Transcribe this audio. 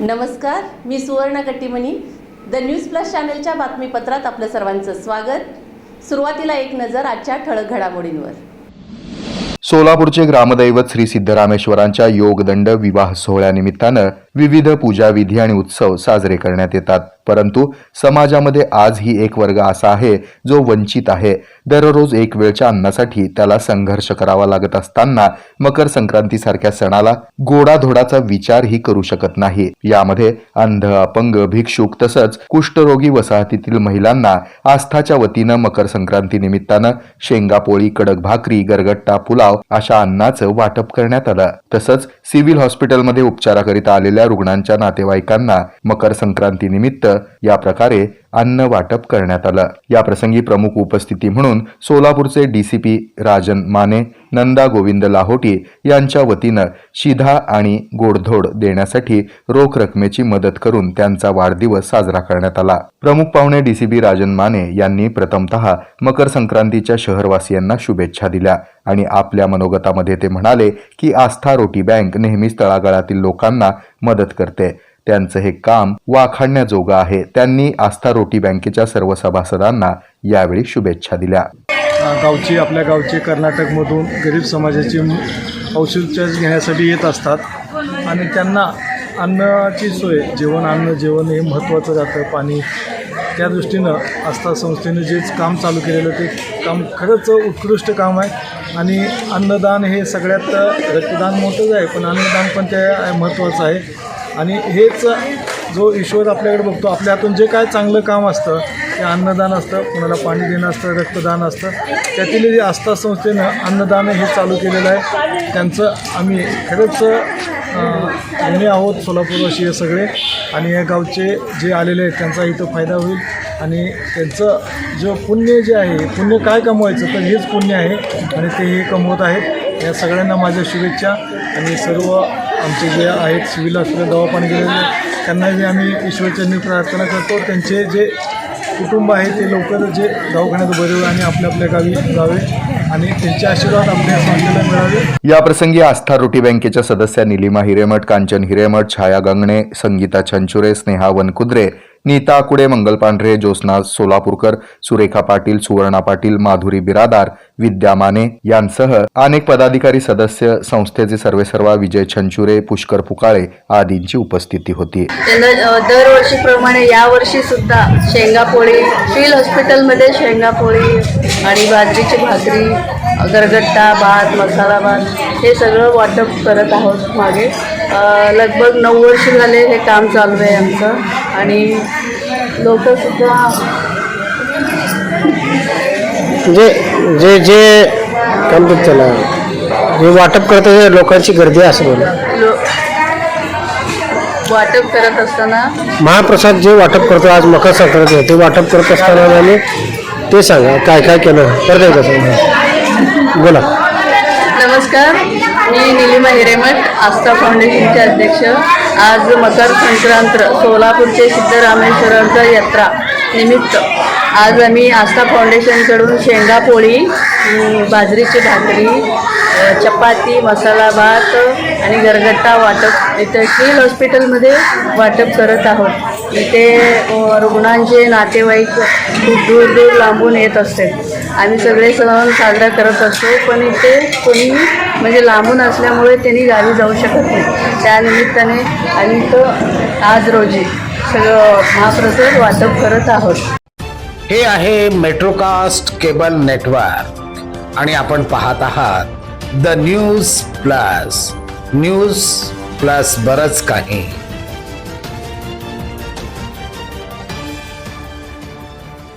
नमस्कार मी सुवर्ण Kattimani. The news plus चॅनलच्या बातमीपत्रात आपलं सर्वांचं स्वागत. सुरुवातीला एक नजर आजच्या ठळक घडामोडींवर. सोलापूरचे ग्रामदैवत श्री सिद्धरामेश्वरांच्या योगदंड विवाह सोहळ्यानिमित्तानं विविध पूजा विधी आणि उत्सव साजरे करण्यात येतात. परंतु समाजामध्ये आजही एक वर्ग असा आहे जो वंचित आहे. दररोज एक वेळच्या अन्नासाठी त्याला संघर्ष करावा लागत असताना मकर संक्रांतीसारख्या सणाला गोडाधोडाचा विचारही करू शकत नाही. यामध्ये अंध अपंग भिक्षुक तसंच कुष्ठरोगी वसाहतीतील महिलांना आस्थाच्या वतीनं मकर संक्रांती निमित्तानं शेंगापोळी कडक भाकरी गरगट्टा पुलाव अशा अन्नाचं वाटप करण्यात आलं. तसंच सिव्हिल हॉस्पिटलमध्ये उपचाराकरिता आलेल्या रुग्णांच्या नातेवाईकांना मकर संक्रांतीनिमित्त या प्रकारे अन्न वाटप करण्यात आलं. याप्रसंगी प्रमुख उपस्थिती म्हणून सोलापूरचे डीसीपी राजन माने नंदा गोविंद लाहोटी यांच्या वतीनं शिधा आणि गोडधोड देण्यासाठी रोख रकमेची मदत करून त्यांचा वाढदिवस साजरा करण्यात आला. प्रमुख पाहुणे डीसीपी राजन माने यांनी प्रथमतः मकर संक्रांतीच्या शहरवासियांना शुभेच्छा दिल्या आणि आपल्या मनोगतामध्ये ते म्हणाले की आस्था रोटी बँक नेहमीच तळागाळातील लोकांना मदत करते. त्यांचं हे काम वाखाणण्याजोगं आहे. त्यांनी आस्था रोटी बँकेच्या सर्व सभासदांना यावेळी शुभेच्छा दिल्या. गावची आपल्या गावचे कर्नाटकमधून गरीब समाजाची औषधोपचार घेण्यासाठी येत असतात. आणि त्यांना अन्नाची सोय जेवण अन्न जेवण हे महत्त्वाचं जातं. पाणी त्या दृष्टीनं आस्था संस्थेनं जे काम चालू केलेलं ते काम खरंच उत्कृष्ट काम आहे. आणि अन्नदान हे सगळ्यात रक्तदान मोठंच आहे पण अन्नदान पण त्या महत्त्वाचं आहे. आणि हेच जो ईश्वर आपल्याकडे बघतो आपल्या हातून जे काय चांगलं काम असतं ते अन्नदान असतं कोणाला पाणी देणं असतं रक्तदान असतं त्यातील जे आस्था संस्थेनं अन्नदान हे चालू केलेलं आहे. त्यांचं आम्ही खरंच ऋणी आहोत सोलापूरवासी हे सगळे. आणि या गावचे जे आलेले आहेत त्यांचा इथं फायदा होईल. आणि त्यांचं जो पुण्य जे आहे पुण्य काय कमवायचं तर हेच पुण्य आहे. आणि ते हे कमवत आहेत. या सगळ्यांना माझ्या शुभेच्छा आणि सर्व आमचे जे आहेत सिव्हिल हॉस्पिटल दवाखाने गेलेले त्यांनाही आम्ही ईश्वरचरणी प्रार्थना करतो. त्यांचे जे कुटुंब आहे ते लवकर जे दवाखान्यात बरे होईल आणि आपल्या आपल्या गावी जावे आणि त्यांचे आशीर्वाद आपल्या संस्थेला मिळावे. या प्रसंगी आस्था रोटी बँकेच्या सदस्या निलिमा हिरेमठ कांचन हिरेमठ छाया गंगणे संगीता छंचुरे स्नेहा वनकुद्रे नीता कुडे मंगल पांढरे ज्योत्स्ना सोलापूरकर सुरेखा पाटील सुवर्णा पाटील माधुरी बिरादार विद्या माने यांसह अनेक पदाधिकारी सदस्य संस्थेचे सर्वेसर्वा विजय छंचुरे पुष्कर पुकाळे आदींची उपस्थिती होती. दरवर्षीप्रमाणे यावर्षी सुद्धा शेंगापोळी फील हॉस्पिटलमध्ये शेंगापोळी आणि बाजरीची भाकरी गरगट्टा भात मसाला भात हे सगळं वाटप करत आहोत मागे. लगभग नऊ वर्ष झाले हे काम चालू आहे आमचं. आणि लोकंसुद्धा जे जे जे म्हणतात त्याला. जे वाटप करतं लोकांची गर्दी असं बोला. लो वाटप करत असताना महाप्रसाद जे वाटप करतो आज मकर संक्रांती आहे, ते वाटप करत असताना आणि ते सांगा काय काय केलं? परत एकदा सांगा. बोला. नमस्कार मी निलिमा हिरेमठ आस्था फाउंडेशनचे अध्यक्ष. आज मकर संक्रांत सोलापूरचे सिद्धरामेश्वरांचा यात्रा निमित्त. आज आम्ही आस्था फाउंडेशनकडून शेंगा पोळी बाजरीची भाकरी चपाती मसाला भात आणि गरगट्टा वाटप इथं किल हॉस्पिटलमध्ये वाटप करत आहोत. इथे रुग्णांचे नातेवाईक खूप दूर दूर लांबून येत असतात. आम्ही सगळे सण साजरा करत असतो पण इथे कोणी म्हणजे लांबून असल्यामुळे त्यांनी गावी जाऊ शकत नाही. त्यानिमित्ताने आम्ही तर आज रोजी सगळं महाप्रसाद वाटप करत आहोत. हे आहे मेट्रोकास्ट केबल नेटवर्क आणि आपण पाहत आहात the News Plus News Plus बरंच काही.